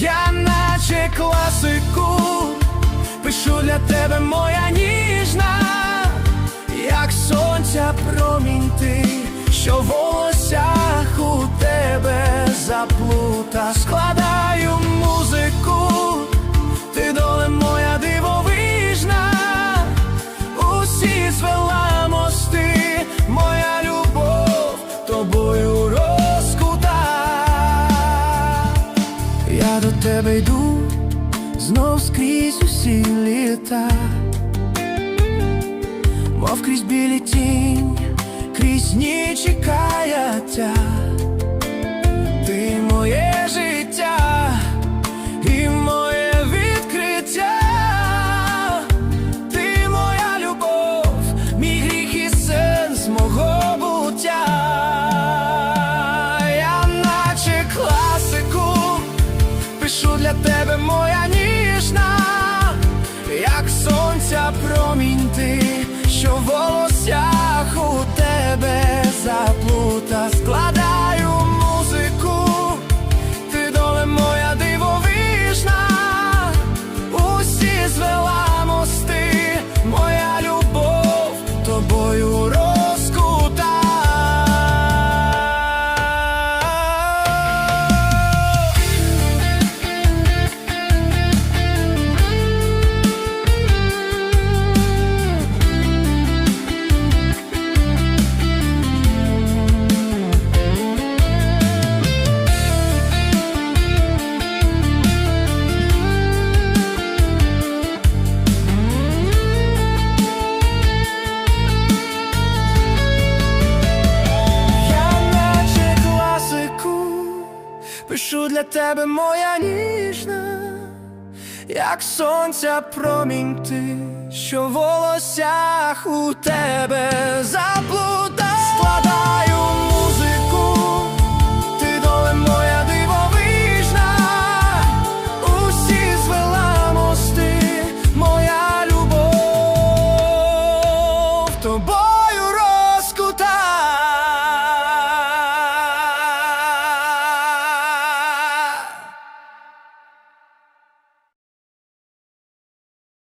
Я наче класику, пишу для тебе моя ніжна, як сонця промінь ти, що в волосях у тебе заплута, До тебе йду знов скрізь усі літа, мов крізь білі тінь, крізь ні каяття. Тебе моя ніжна, пишу для тебе моя ніжна, як сонця промінь ти, що в волосях у тебе заплута.